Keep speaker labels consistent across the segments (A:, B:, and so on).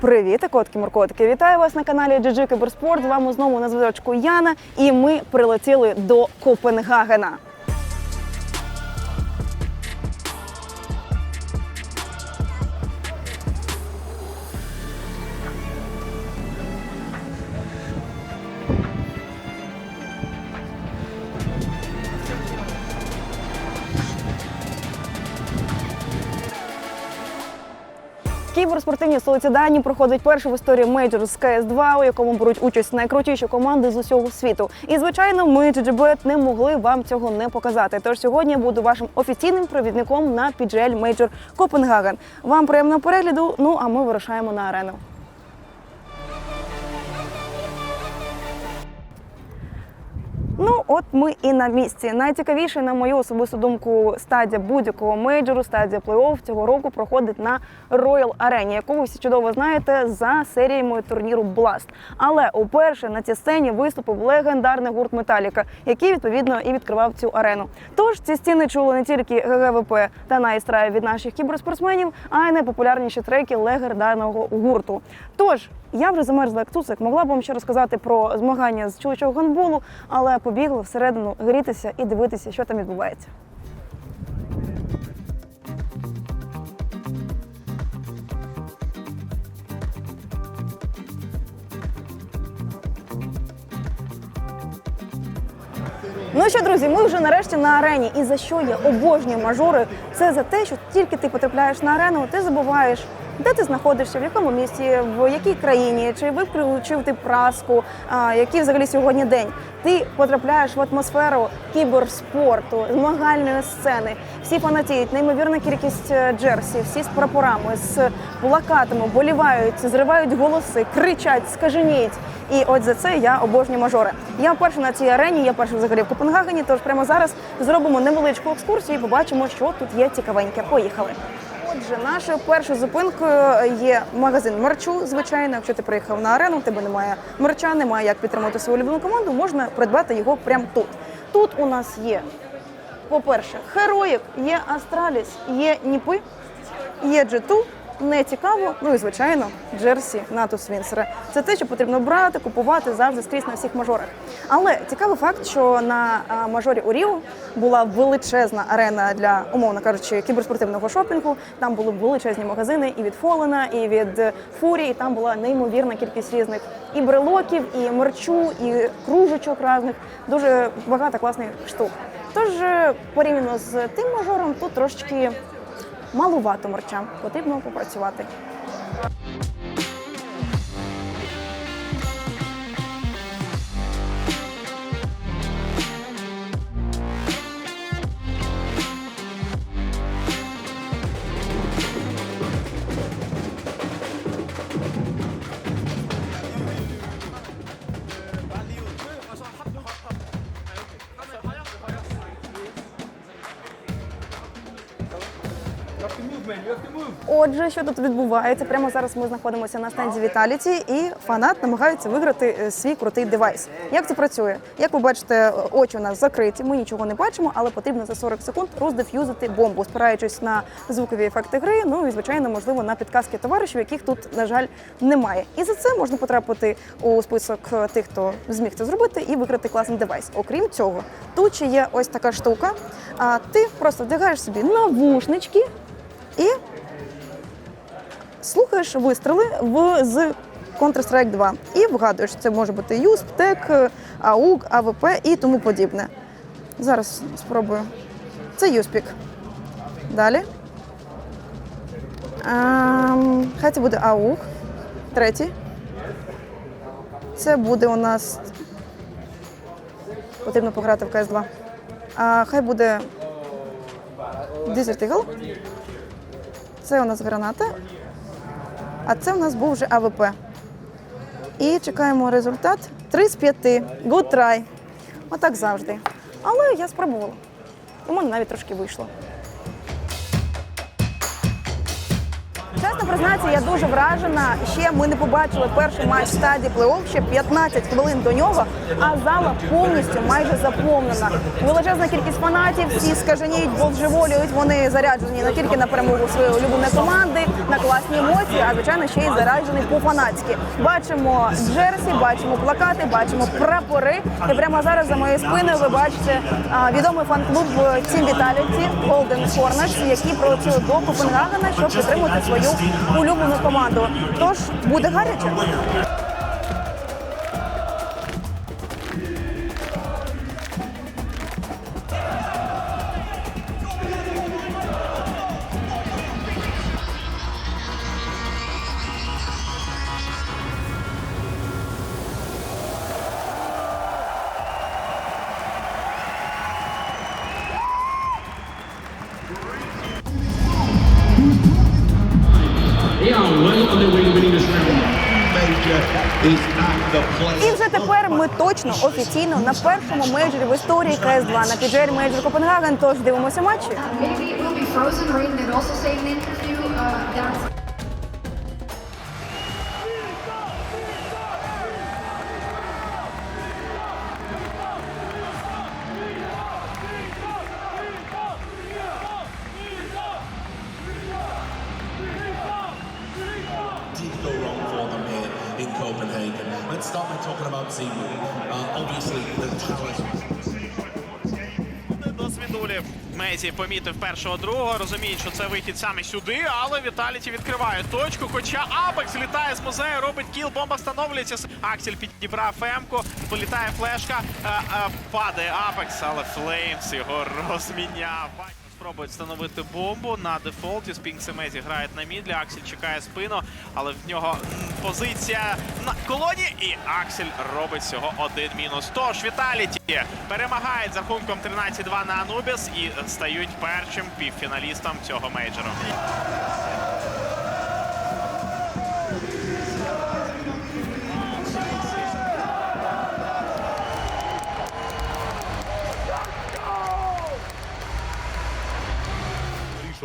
A: Привіт, котки моркотки! Вітаю вас на каналі GG Кіберспорт. З вами знову на зв'язочку Яна, і ми прилетіли до Копенгагена. Кіберспортивні столиці проходить перший в історії мейджор з КС2, у якому беруть участь найкрутіші команди з усього світу. І звичайно, ми GGBet не могли вам цього не показати. Тож сьогодні я буду вашим офіційним провідником на PGL Major Копенгаген. Вам приємного перегляду. Ну а ми вирушаємо на арену. Ну, от ми і на місці. Найцікавіше, на мою особисту думку, стадія будь-якого мейджору, стадія плей-офф цього року проходить на Royal Arena, яку ви всі чудово знаєте за серіями турніру Blast. Але уперше на цій сцені виступив легендарний гурт Металіка, який відповідно і відкривав цю арену. Тож ці стіни чули не тільки ГГВП та найстрає від наших кіберспортсменів, а й найпопулярніші треки легендарного гурту. Тож я вже замерзла як цуцик, могла б вам ще розказати про змагання з чоловічого гандболу, але побігла всередину грітися і дивитися, що там відбувається. Ну що, друзі, ми вже нарешті на арені. І за що я обожнюю мажори? Це за те, що тільки ти потрапляєш на арену, ти забуваєш, де ти знаходишся, в якому місті, в якій країні, чи виключив ти праску, який взагалі сьогодні день. Ти потрапляєш в атмосферу кіберспорту, змагальної сцени. Всі фанатіють, неймовірна кількість е, джерсі, всі з прапорами, з плакатами, болівають, зривають голоси, кричать, скаженіють. І от за це я обожнюю мажори. Я вперше на цій арені, я перша взагалі в Копенгагені. Тож прямо зараз зробимо невеличку екскурсію і побачимо, що тут є цікавеньке. Поїхали. Отже, нашою першою зупинкою є магазин мерчу. Звичайно, якщо ти приїхав на арену, в тебе немає мерча, немає як підтримати свою улюблену команду, можна придбати його прямо тут. Тут у нас є, по-перше, Хероїк, є Астраліс, є Ніпи, є G2, не цікаво. Ну і звичайно, Джерсі Натус Вінсера. Це те, що потрібно брати, купувати завжди скрізь на всіх мажорах. Але цікавий факт, що на мажорі у Ріо була величезна арена для, умовно кажучи, кіберспортивного шопінгу. Там були величезні магазини і від Фолена, і від Фурі. І там була неймовірна кількість різних і брелоків, і мерчу, і кружечок різних. Дуже багато класних штук. Тож е, порівняно з тим мажором, тут трошечки малувато морчам, Потрібно попрацювати. Отже, що тут відбувається? Прямо зараз ми знаходимося на стенді Віталіті, і фанат намагається виграти е, свій крутий девайс. Як це працює? Як ви бачите, очі у нас закриті, ми нічого не бачимо, але потрібно за 40 секунд роздеф'юзити бомбу, спираючись на звукові ефекти гри. Ну і звичайно, можливо, на підказки товаришів, яких тут, на жаль, немає. І за це можна потрапити у список е, тих, хто зміг це зробити, і виграти класний девайс. Окрім цього, тут ще є ось така штука. А ти просто вдягаєш собі навушнички і слухаєш вистріли в з Counter-Strike 2 і вгадуєш, це може бути USP, TEC, AUG, АВП і тому подібне. Зараз спробую. Це USPIC. Далі. Ем, хай це буде AUG. Третій. Це буде у нас. Потрібно пограти в CS2. А, хай буде Desert Eagle. Це у нас граната. А це у нас був вже АВП. І чекаємо результат. 3 з 5. Good try. Отак завжди. Але я спробувала. У мене навіть трошки вийшло. Признатися, я дуже вражена. Ще ми не побачили перший матч стадії плей-офф, ще 15 хвилин до нього, а зала повністю майже заповнена. Величезна кількість фанатів, всі скаженіють, божеволюють. Вони заряджені не тільки на перемогу своєї улюбленої команди, на класні емоції, а звичайно ще й заряджені по-фанатськи. Бачимо джерсі, бачимо плакати, бачимо прапори. І прямо зараз за моєю спиною ви бачите відомий фан-клуб Team Vitality Golden Hornets, які прилетіли до Копенгагена, щоб підтримати свою улюблену команду. Тож буде гаряче. Тепер офіційно на першому мейджорі в історії КС 2 на піджері мейджор Копенгаген. Тож дивимося матчі.
B: Let's start by talking about Zimu. Uh, obviously, the talent
C: Досвідулів Мезі помітив першого другого, розуміють, що це вихід саме сюди, але Віталіті відкриває точку. Хоча Апекс літає з музею, робить кіл, бомба встановлюється. Аксель підібрав Фемку, політає флешка, е, е, падає Апекс, але Флеймс його розміняв. Бачимо, Спробують встановити бомбу на дефолті. Спінг Семезі грає на мідлі. Аксель чекає спину, але в нього позиція на колоні. І Аксель робить всього один мінус. Тож Віталіті перемагають за рахунком 13-2 на Анубіс і стають першим півфіналістом цього мейджору.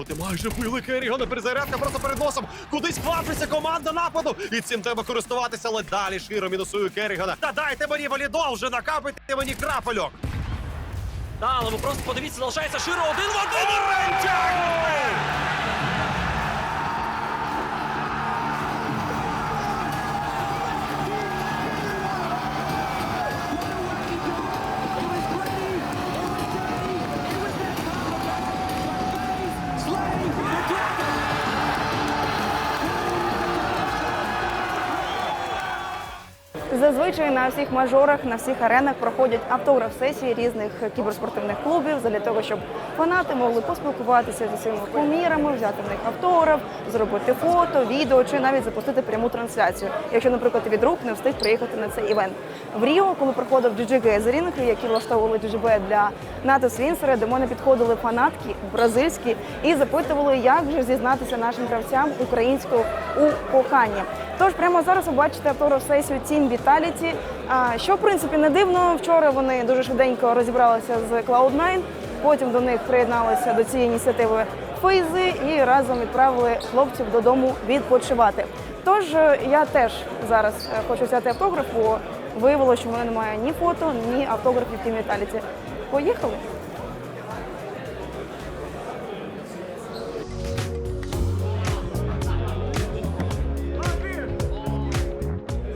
D: Вирішувати майже били Керрігана. Перезарядка просто перед носом. Кудись квапиться команда нападу. І цим треба користуватися, але далі Широ мінусує Керрігана. Та дайте мені валідол, вже накапайте мені крапельок.
E: Та, але ви просто подивіться, залишається Широ один в один. Рентяй!
A: Зазвичай на всіх мажорах, на всіх аренах проходять автограф-сесії різних кіберспортивних клубів для того, щоб фанати могли поспілкуватися зі своїми кумірами, взяти в них автограф, зробити фото, відео чи навіть запустити пряму трансляцію. Якщо, наприклад, від рук не встиг приїхати на цей івент. В Ріо, коли проходив GG Gathering, які влаштовували GGB для НАТО Свінсера, до мене підходили фанатки бразильські і запитували, як же зізнатися нашим гравцям українською у коханні. Тож прямо зараз ви бачите автограф-сесію Team Vitality, а, що в принципі не дивно. Вчора вони дуже швиденько розібралися з Cloud9, потім до них приєдналися до цієї ініціативи Фейзи і разом відправили хлопців додому відпочивати. Тож е, я теж зараз е, хочу взяти автограф, бо виявилося, що в мене немає ні фото, ні автографів Team Vitality. Поїхали!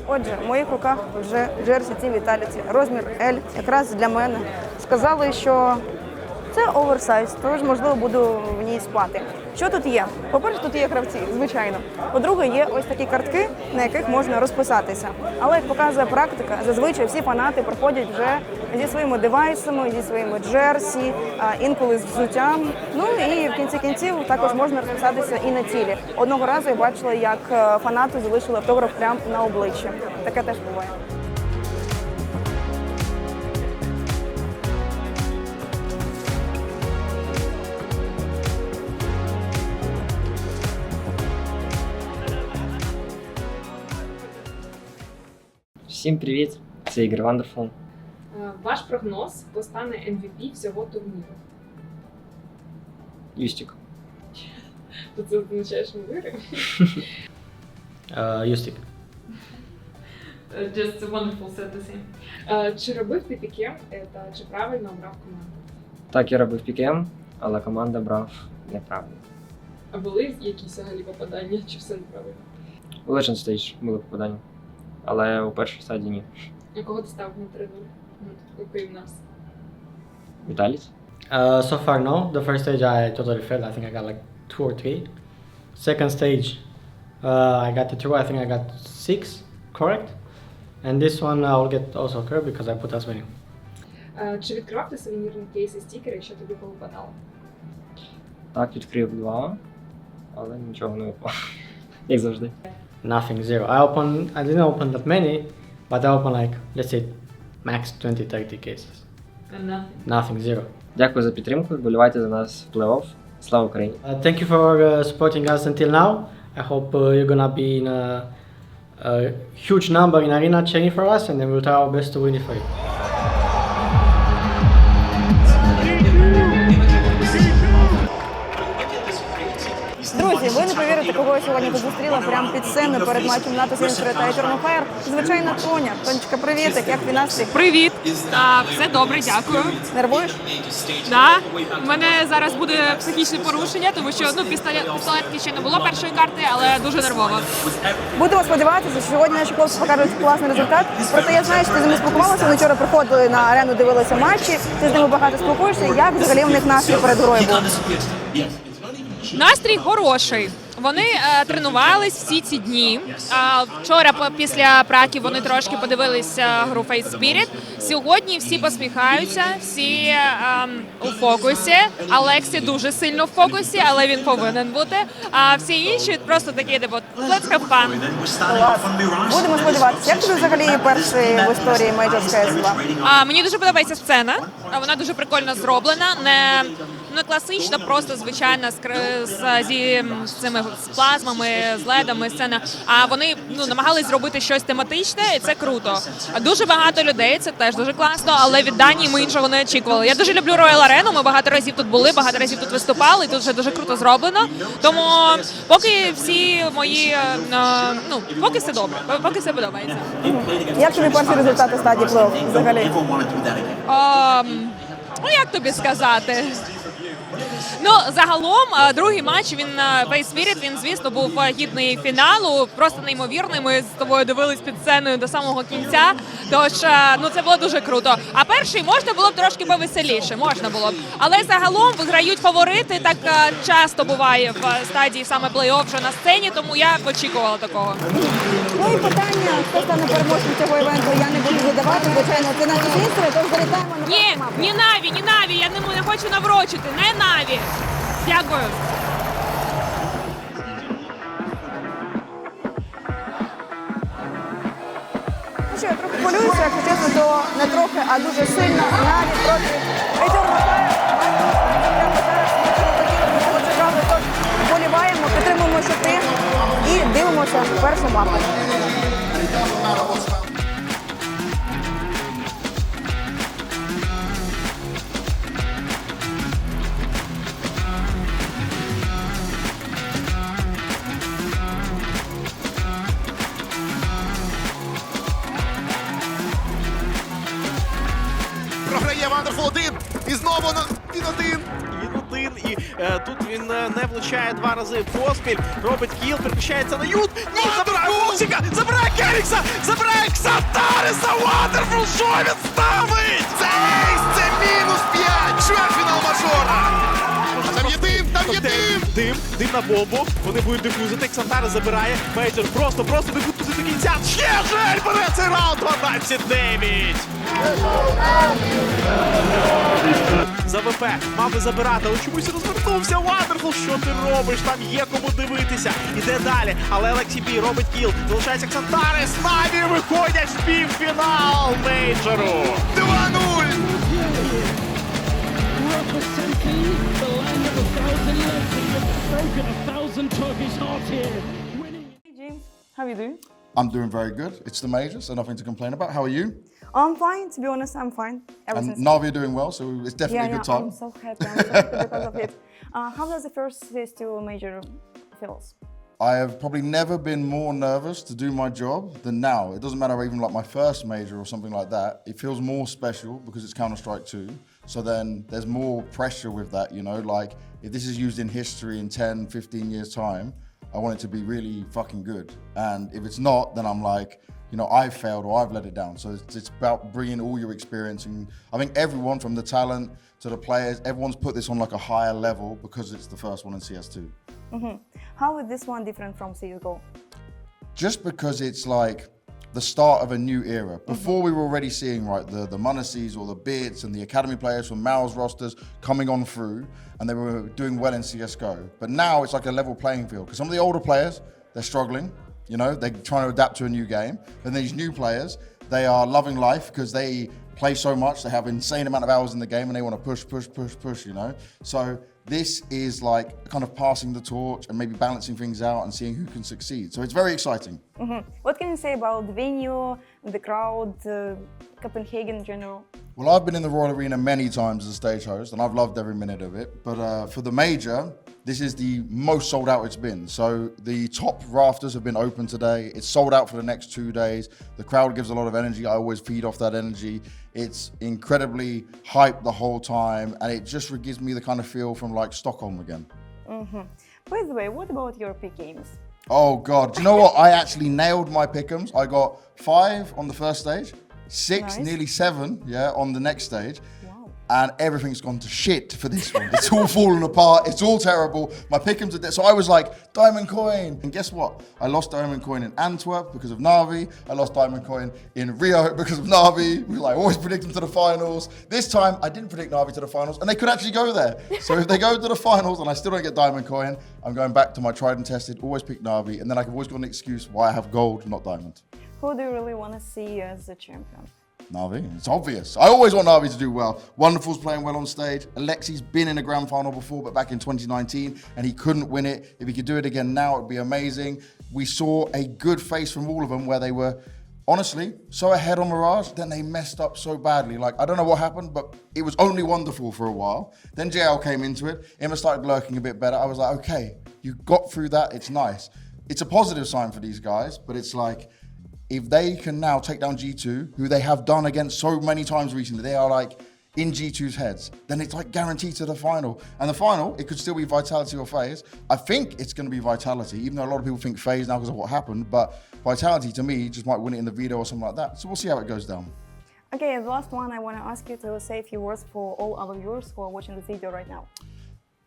A: Отже, в моїх руках вже джерсі Ті Віталіці. розмір L, якраз для мене. Сказали, що це оверсайз, тож можливо буду в ній спати. Що тут є? По-перше, тут є гравці, звичайно. По-друге, є ось такі картки, на яких можна розписатися. Але як показує практика, зазвичай всі фанати приходять вже зі своїми девайсами, зі своїми джерсі, інколи з взуттям. Ну і в кінці кінців також можна розписатися і на тілі. Одного разу я бачила, як е, фанати залишили автограф прямо на обличчі. Таке теж буває.
F: Всім привіт! Це Ігор Вандерфул.
G: Е, Ваш прогноз, хто стане MVP всього турніру?
F: Юстік.
G: То це означає, що ми виграємо?
F: Uh, you stick.
G: Just a wonderful set the same. Е, Чи робив ти піке е, та чи правильно обрав команду?
F: Так, я робив пікем, але команда брав неправильно.
G: А були якісь взагалі попадання, чи все неправильно?
F: У Legend Stage були попадання. Але у першій стадії ні.
G: А кого ти став на 3-0? Ну, Окрім нас.
F: Віталіс?
H: Uh, so far, no. The first stage I totally failed. I think I got like two or three. Second stage, uh, I got the two. I think I got six correct. And this one I will get also correct because I put as many.
G: Е, Чи відкривав ти сувенірні кейси стікери, що тобі повипадало?
F: Так, відкрив два, але нічого не випало. Як завжди.
H: Nothing, zero. I opened. I didn't open that many, but I opened like let's say max 20, 30 cases. Nothing, zero.
F: Дякую за підтримку. Вболівайте за нас в плей-офф. Слава Україні!
H: Uh, thank you for uh, supporting us until now. I hope uh, you're gonna be in a, a huge number in arena cheering for us, and then we'll try our best to win it for you.
A: Повірите, сьогодні тут зустріла прямо під сценою перед матчем НАТО та Fire. Звичайно, Тоня. Тонечка, привітик, як твій настрій?
I: Привіт! Так, все добре, дякую.
A: Нервуєш?
I: Да. У мене зараз буде психічне порушення, тому що ну пістолет, пістолетки ще не було першої карти, але дуже нервово.
A: Будемо сподіватися, що сьогодні наші хлопці покажуть класний результат. Проте я знаю, що ти з ними спілкувалася. Вони вчора приходили на арену, дивилися матчі. Ти з ними багато спілкуєшся. Як взагалі в них настрій перед грою був?
I: Настрій хороший. Вони е, тренувались всі ці дні. А вчора після праків вони трошки подивилися гру Face Spirit. Сьогодні всі посміхаються, всі ем, у фокусі. Алексі дуже сильно в фокусі, але він повинен бути. А всі інші просто такі, типу, let's have fun.
A: Клас. Будемо сподіватися. Як тобі взагалі перший в історії Major CS 2?
I: А, мені дуже подобається сцена. Вона дуже прикольно зроблена. Не, не класична, просто звичайна з, з, зі, з цими з плазмами, з ледами сцена. А вони ну, намагались зробити щось тематичне, і це круто. Дуже багато людей, це теж дуже класно, але від Данії ми іншого не очікували. Я дуже люблю Royal Arena, Ми багато разів тут були, багато разів тут виступали. і Тут вже дуже круто зроблено. Тому поки всі мої е, ну поки все добре, поки все подобається.
A: Як тобі перші результати стадії плей-офф взагалі?
I: Ем, ну як тобі сказати? Ну, загалом, е, другий матч він Face Spirit, він, звісно, був е, гідний фіналу, просто неймовірний. Ми з тобою дивились під сценою до самого кінця. Тож, е, ну це було дуже круто. А перший можна було б трошки повеселіше, можна було б. Але загалом виграють фаворити. Так часто буває в стадії саме плей-офф вже на сцені, тому я очікувала такого.
A: Ну і питання, хто стане переможцем цього івенту, я не буду задавати. Звичайно, це наші зістри, тож залітаємо на
I: Ні, ні Наві, ні Наві, я не, не хочу наврочити, не Наві. Дякую.
A: Ну що, я трохи хвилююся, якщо чесно, то не трохи, а дуже сильно. Навіть проти Етьорна Прямо зараз ми чекали, тож вболіваємо, підтримуємо щити і дивимося першу мапу.
D: Вандерфул один. І знову на він один.
C: Він один, і е, тут він е, не влучає два рази поспіль. Робить кіл, переключається на ют. Ні, забирає Вусіка! Забирає Керікса! Забирає Ксатариса! Вандерфул! Що він ставить?
D: Це дим. Дим,
C: на бомбу. Вони будуть дифузити. Ксантарис забирає. Мейджор просто, просто дифузить до кінця. Ще жаль, бере цей раунд 12-9. За ВП мав би забирати, але чомусь розвернувся Вандерфул. Що ти робиш? Там є кому дивитися. Іде далі. Але Алексій Бі робить кіл. Залишається Ксантарис. Наві виходять в півфінал мейджору.
D: 2-0.
A: James, how are you doing?
J: I'm doing very good. It's the major, so nothing to complain about. How are you?
A: I'm fine, to be honest, I'm fine.
J: And
A: Everything's
J: Navi are doing well, so it's definitely
A: yeah,
J: a good
A: yeah,
J: time.
A: I'm so happy, I'm so happy because of it. Uh, how does the first CS2 major feels?
J: I have probably never been more nervous to do my job than now. It doesn't matter even like my first major or something like that. It feels more special because it's Counter Strike 2. So then there's more pressure with that, you know, like if this is used in history in 10, 15 years time, I want it to be really fucking good. And if it's not, then I'm like, you know, I've failed or I've let it down. So it's, it's about bringing all your experience. And I think everyone from the talent to the players, everyone's put this on like a higher level because it's the first one in CS2. Mm-hmm.
A: How is this one different from CSGO?
J: just because it's like the start of a new era. Mm-hmm. Before we were already seeing right the the Munasees or the Bits and the academy players from Mal's rosters coming on through, and they were doing well in CS:GO. But now it's like a level playing field because some of the older players they're struggling. You know, they're trying to adapt to a new game. And these new players, they are loving life because they play so much. They have insane amount of hours in the game and they want to push, push, push, push. You know, so this is like kind of passing the torch and maybe balancing things out and seeing who can succeed. So it's very exciting.
A: Mhm. What can you say about the venue, the crowd, uh, Copenhagen in general?
J: Well, I've been in the Royal Arena many times as a stage host, and I've loved every minute of it. But uh, for the major, this is the most sold out it's been. So the top rafters have been open today. It's sold out for the next two days. The crowd gives a lot of energy. I always feed off that energy. It's incredibly hyped the whole time, and it just gives me the kind of feel from like Stockholm again. Mm-hmm.
A: By the way, what about your pick games?
J: Oh God! Do you know what? I actually nailed my pick'ems. I got five on the first stage, six,
A: Nice.
J: nearly seven, yeah, on the next stage. And everything's gone to shit for this one. It's all fallen apart. It's all terrible. My pick'ems are dead. So I was like, Diamond Coin. And guess what? I lost Diamond Coin in Antwerp because of Navi. I lost Diamond Coin in Rio because of Navi. We like always predict them to the finals. This time I didn't predict Navi to the finals, and they could actually go there. So if they go to the finals and I still don't get Diamond Coin, I'm going back to my tried and tested, always pick Navi, and then I can always got an excuse why I have gold, not diamond.
A: Who do you really want to see as the champion?
J: Navi, it's obvious. I always want Navi to do well. Wonderful's playing well on stage. Alexi's been in a grand final before, but back in 2019, and he couldn't win it. If he could do it again now, it'd be amazing. We saw a good face from all of them where they were honestly so ahead on Mirage, then they messed up so badly. Like, I don't know what happened, but it was only wonderful for a while. Then JL came into it. Emma started lurking a bit better. I was like, okay, you got through that. It's nice. It's a positive sign for these guys, but it's like, if they can now take down G2, who they have done against so many times recently, they are like in G2's heads, then it's like guaranteed to the final. And the final, it could still be Vitality or FaZe. I think it's going to be Vitality, even though a lot of people think FaZe now because of what happened. But Vitality, to me, just might win it in the video or something like that. So we'll see how it goes down.
A: Okay, the last one I want to ask you to say a few words for all our viewers who are watching this video right now.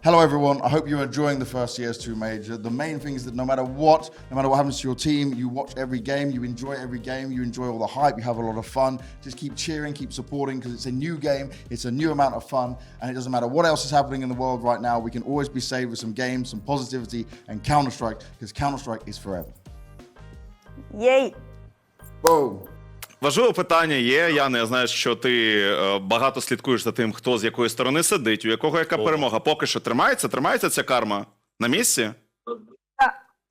J: Hello, everyone. I hope you're enjoying the first CS2 major. The main thing is that no matter what, no matter what happens to your team, you watch every game, you enjoy every game, you enjoy all the hype, you have a lot of fun. Just keep cheering, keep supporting because it's a new game, it's a new amount of fun, and it doesn't matter what else is happening in the world right now. We can always be saved with some games, some positivity, and Counter Strike because Counter Strike is forever.
A: Yay!
J: Boom.
K: Важливе питання є. Яне, я знаю, що ти е, багато слідкуєш за тим, хто з якої сторони сидить, у якого яка перемога. Поки що тримається, тримається ця карма на місці.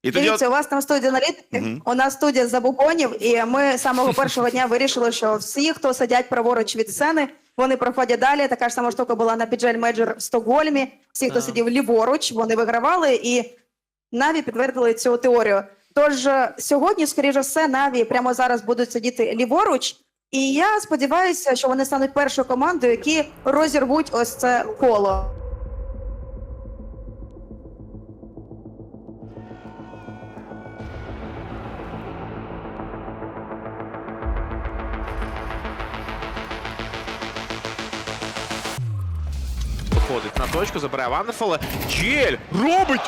K: І тоді
L: Дивіться,
K: от-
L: у вас там студія аналітики,
K: Мгм.
L: у нас студія забубонів, і ми з самого першого дня вирішили, що всі, хто сидять праворуч від сцени, вони проходять далі. Така ж сама штука була на Піджель Мейджор в Стокгольмі. Всі, хто сидів ліворуч, вони вигравали, і Наві підтвердили цю теорію. Тож е, сьогодні, скоріше все, Наві прямо зараз будуть сидіти ліворуч. І я сподіваюся, що вони стануть першою командою, які розірвуть ось це коло.
C: Виходить на точку, забирає Вандерфола. Джель робить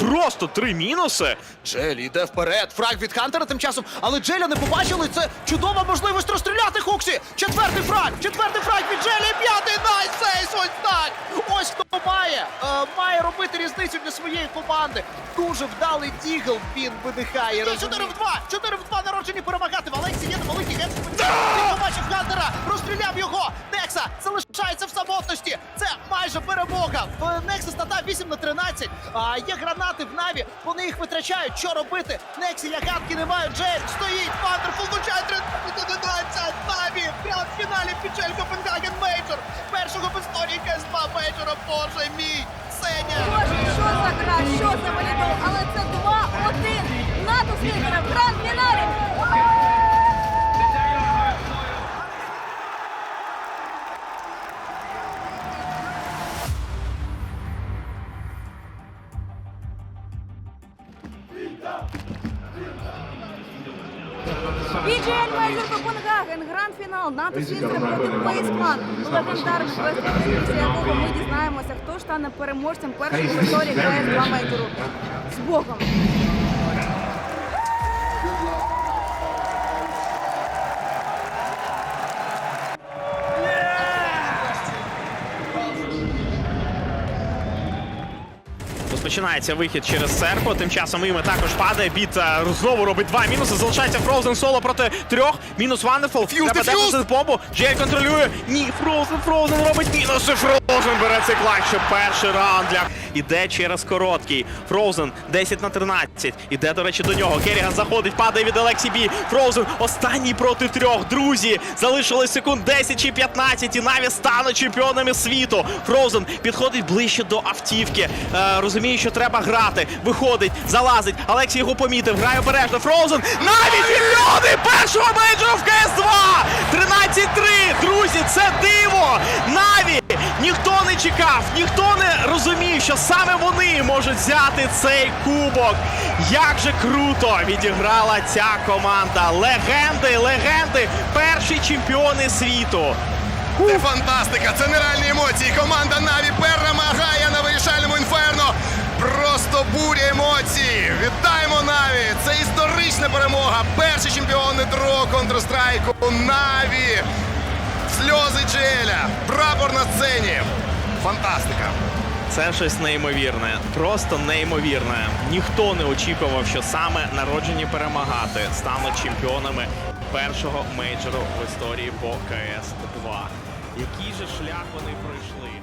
C: просто три мінуси.
D: Джель йде вперед. Фраг від Хантера тим часом, але Джеля не побачили. Це чудова можливість розстріляти Хуксі. Четвертий фраг, четвертий фраг від Джелі. П'ятий найсейс. Ось так. Ось хто має. е, має робити різницю для своєї команди. Дуже вдалий дігл він видихає. 4 в 2. 4 в 2 народжені перемагати. В Алексі є великий гет. Некса залишається в самотності. Це майже перемога. В Нексус надав 8 на 13. А є гранати в Наві. Вони їх витрачають. Що робити? Нексі я гадки не маю. Джейм стоїть. Вандерфул влучає 13 Наві. Прямо в фіналі Пічель Копенгаген Мейджор. Першого в історії КС2 Мейджора. Боже мій. Ксенія!
A: Боже, що за гра, що за волейбол, але це 2-1 над лідером в гранд-фіналі. BGL Major Копенгаген, гранд-фінал, НАТО Свінстер проти Плейсплан. Легендарний бестфінал, після якого ми дізнаємося, хто ж стане переможцем першої історії КС-2 мейджору. З Богом!
C: Розпочинається вихід через серпо. Тим часом іме також падає. Біт е, знову робить два мінуси. Залишається Фроузен соло проти трьох. Мінус Вандерфул.
D: Деф'юз,
C: Треба бомбу. Джей контролює. Ні, Фроузен, Фроузен робить мінуси. Фроузен бере цей. Ще Перший раунд для іде через короткий. Фроузен 10 на 13. Іде, до речі, до нього. Керіган заходить, падає від Алексі Бі. Фроузен останній проти трьох. Друзі, залишилось секунд 10 чи 15. І Наві стануть чемпіонами світу. Фроузен підходить ближче до автівки. Е, розуміє, що треба грати. Виходить, залазить. Алексій його помітив. Грає обережно. Фроузен. Навіть мільйони першого мейджору в КС-2! 13-3! Друзі, це диво! Наві! Ніхто не чекав, ніхто не розумів, що саме вони можуть взяти цей кубок. Як же круто відіграла ця команда. Легенди, легенди, перші чемпіони світу.
D: Це фантастика, це нереальні емоції. Команда історична перемога. Перші чемпіони дро Counter-Strike Наві. Сльози Джеля. Прапор на сцені. Фантастика.
C: Це щось неймовірне, просто неймовірне. Ніхто не очікував, що саме народжені перемагати стануть чемпіонами першого мейджору в історії по КС 2 Який же шлях вони пройшли?